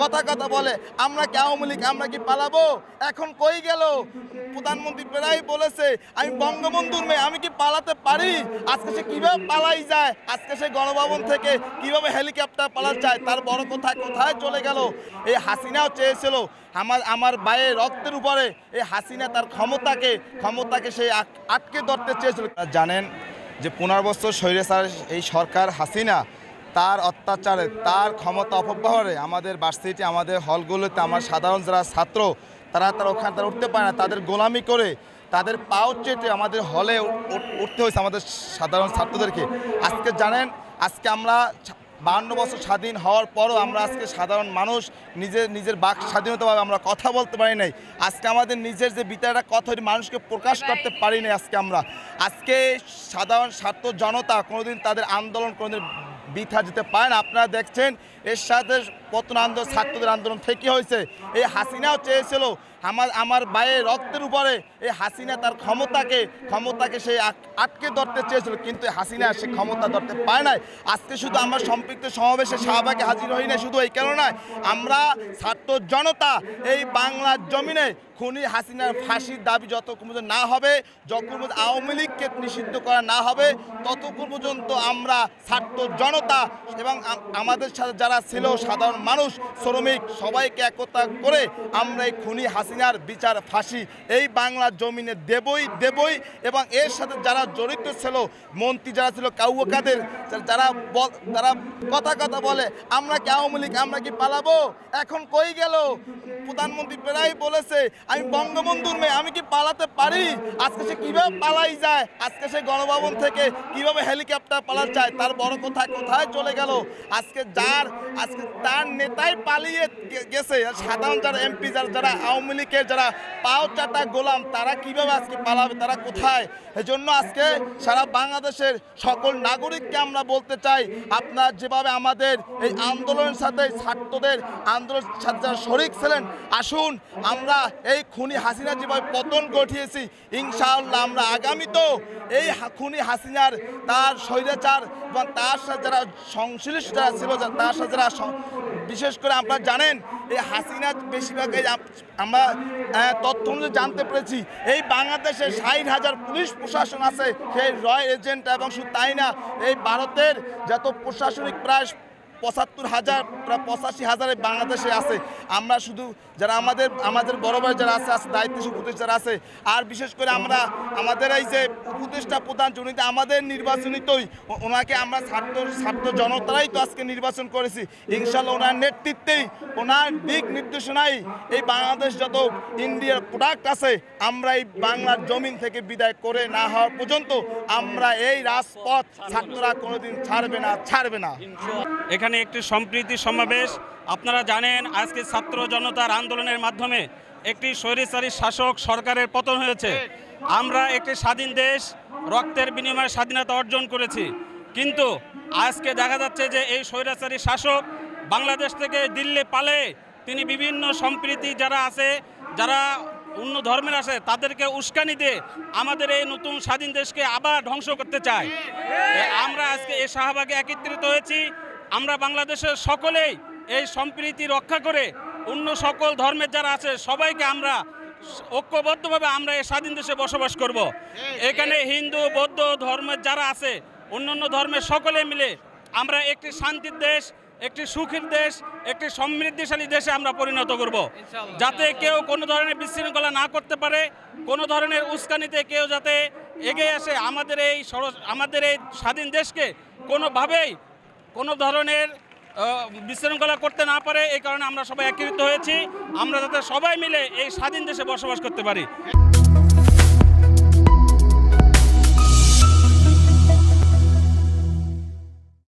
কথা কথা বলে, আমরা কি আওয়ামী লীগ, আমরা কি পালাবো? এখন কই গেল? প্রধানমন্ত্রী প্রায় বলেছে, আমি বঙ্গবন্ধুর মেয়ে, আমি কি পালাতে পারি? আজকে সে কীভাবে পালাই যায়? আজকে সে গণভবন থেকে কীভাবে হেলিকপ্টার পালা যায়? তার বড় কথা কোথায় চলে গেল? এই হাসিনাও চেয়েছিল, আমার আমার বায়ে রক্তের উপরে। এই হাসিনা তার ক্ষমতাকে ক্ষমতাকে সে আট- আটকে ধরতে চেয়েছিল। জানেন যে পনেরো বছর স্বৈরাচার এই সরকার হাসিনা তার অত্যাচারে তার ক্ষমতা অপব্যবহারে আমাদের ভার্সিটি আমাদের হলগুলোতে আমার সাধারণ যারা ছাত্র তারা তারা ওখানে তারা উঠতে পারে না। তাদের গোলামি করে তাদের পাও চেটে আমাদের হলে উঠতে হয়েছে আমাদের সাধারণ ছাত্রদেরকে। আজকে জানেন আজকে আমরা বাহান্ন বছর স্বাধীন হওয়ার পরও আমরা আজকে সাধারণ মানুষ নিজের নিজের বাক স্বাধীনতাভাবে আমরা কথা বলতে পারি নাই। আজকে আমাদের নিজের যে বিচারটা কথা ওই মানুষকে প্রকাশ করতে পারি নাই আজকে আমরা। আজকে সাধারণ ছাত্র জনতা কোনোদিন তাদের আন্দোলন কোনোদিন বৃথা যেতে পারে না আপনারা দেখছেন এর সাথে পতন আন্দোলন ছাত্রদের আন্দোলন থেকে হয়েছে। এই হাসিনাও চেয়েছিল আমার আমার বায়ে রক্তের উপরে এই হাসিনা তার ক্ষমতাকে ক্ষমতাকে সে আটকে ধরতে চেয়েছিল, কিন্তু হাসিনা সে ক্ষমতা ধরতে পারে নাই। আজকে শুধু আমরা সম্পৃক্ত সমাবেশে শাহবাগে হাজির হই না শুধু এই কারণে। আমরা ছাত্র জনতা এই বাংলার জমিনে খুনি হাসিনার ফাঁসির দাবি যতক্ষণ পর্যন্ত না হবে পর্যন্ত আওয়ামী লীগকে নিষিদ্ধ করা না হবে, ততক্ষণ পর্যন্ত আমরা ছাত্র জনতা এবং আমাদের সাথে যারা ছিল সাধারণ মানুষ, শ্রমিক, সবাইকে একতা করে আমরা এই খুনি হাসিনার বিচার ফাঁসি। এই বাংলার জমিনে দেবই দেবই এবং এর সাথে যারা জড়িত ছিল, মন্ত্রী যারা ছিল, কাউয়া কাদের, যারা বল- তারা কথা কথা বলে, আমরা কি আওয়ামী লীগ, আমরা কি পালাবো? এখন কই গেল? প্রধানমন্ত্রী প্রায় বলেছে, আমি বঙ্গবন্ধুর মেয়ে, আমি কি পালাতে পারি? আজকে সে কীভাবে পালাই যায়? আজকে সে গণভবন থেকে কীভাবে হেলিকপ্টার পালা যায়? তার বড় কথা কোথায় চলে গেল? আজকে যার আজকে তার নেতাই পালিয়ে গেছে। সাধারণ যারা এমপি, যারা যারা আওয়ামী লীগের যারা পাও চাটা গোলাম, তারা কীভাবে আজকে পালাবে, তারা কোথায়? এজন্য আজকে সারা বাংলাদেশের সকল নাগরিককে আমরা বলতে চাই, আপনার যেভাবে আমাদের এই আন্দোলনের সাথে ছাত্রদের আন্দোলনের সাথে যারা শরিক ছিলেন, আসুন আমরা এই খুনি হাসিনা যেভাবে পতন ঘটিয়েছি, ইনশাআল্লাহ আমরা আগামীতেও এই খুনি হাসিনার তার স্বৈরাচার এবং তার সাথে যারা সংশ্লিষ্ট যারা ছিল তার সাথে যারা বিশেষ করে আপনারা জানেন, এই হাসিনা বেশিরভাগ আমরা তথ্য অনুযায়ী জানতে পেরেছি। এই বাংলাদেশে ষাট হাজার পুলিশ প্রশাসন আছে, সেই রয় এজেন্ট এবং শুধু তাই না এই ভারতের যত প্রশাসনিক প্রায় পঁচাত্তর হাজার, প্রায় পঁচাশি হাজারে বাংলাদেশে আছে। আমরা শুধু যারা আমাদের আমাদের বড় ভাই যারা আছে আছে দায়িত্বশীল উপদেষ্টা যারা আছে, আর বিশেষ করে আমরা, আমাদের এই যে উপদেষ্টা প্রধান জনিতে আমাদের নির্বাচনিতই ওনাকে আমরা ছাত্র ছাত্র জনতারাই তো আজকে নির্বাচন করেছি। ইনশাল্লাহ ওনার নেতৃত্বেই, ওনার দিক নির্দেশনায় এই বাংলাদেশ যত ইন্ডিয়ার প্রোডাক্ট আছে, আমরা এই বাংলার জমিন থেকে বিদায় করে না হওয়ার পর্যন্ত আমরা এই রাজপথ ছাত্ররা কোনোদিন ছাড়বে না ছাড়বে না। এখানে একটি সম্প্রীতি সমাবেশ। আপনারা জানেন, আজকে ছাত্র জনতার আন্দোলনের মাধ্যমে একটি স্বৈরাচারী শাসক সরকারের পতন হয়েছে। আমরা একটি স্বাধীন দেশ, রক্তের বিনিময়ে স্বাধীনতা অর্জন করেছি। কিন্তু আজকে দেখা যাচ্ছে যে এই স্বৈরাচারী শাসক বাংলাদেশ থেকে দিল্লি পালে তিনি বিভিন্ন সম্প্রীতি যারা আছে, যারা অন্য ধর্মের আছে, তাদেরকে উস্কানি দিয়ে আমাদের এই নতুন স্বাধীন দেশকে আবার ধ্বংস করতে চায়। আমরা আজকে এই শাহবাগে একত্রিত হয়েছি। আমরা বাংলাদেশের সকলেই এই সম্প্রীতি রক্ষা করে অন্য সকল ধর্মের যারা আছে সবাইকে আমরা ঐক্যবদ্ধভাবে আমরা এই স্বাধীন দেশে বসবাস করব। এখানে হিন্দু বৌদ্ধ ধর্মের যারা আছে অন্যান্য ধর্মের সকলে মিলে আমরা একটি শান্তির দেশ একটি সুখের দেশ একটি সমৃদ্ধিশালী দেশে আমরা পরিণত করব যাতে কেউ কোনো ধরনের বিশৃঙ্খলা না করতে পারে কোনো ধরনের উস্কানিতে কেউ যাতে এগিয়ে আসে আমাদের এই আমাদের এই স্বাধীন দেশকে কোনোভাবেই কোনো ধরনের বিশৃঙ্খলা করতে না পারে, এই কারণে আমরা সবাই একত্রিত হয়েছি। আমরা যাতে সবাই মিলে এই স্বাধীন দেশে বসবাস করতে পারি।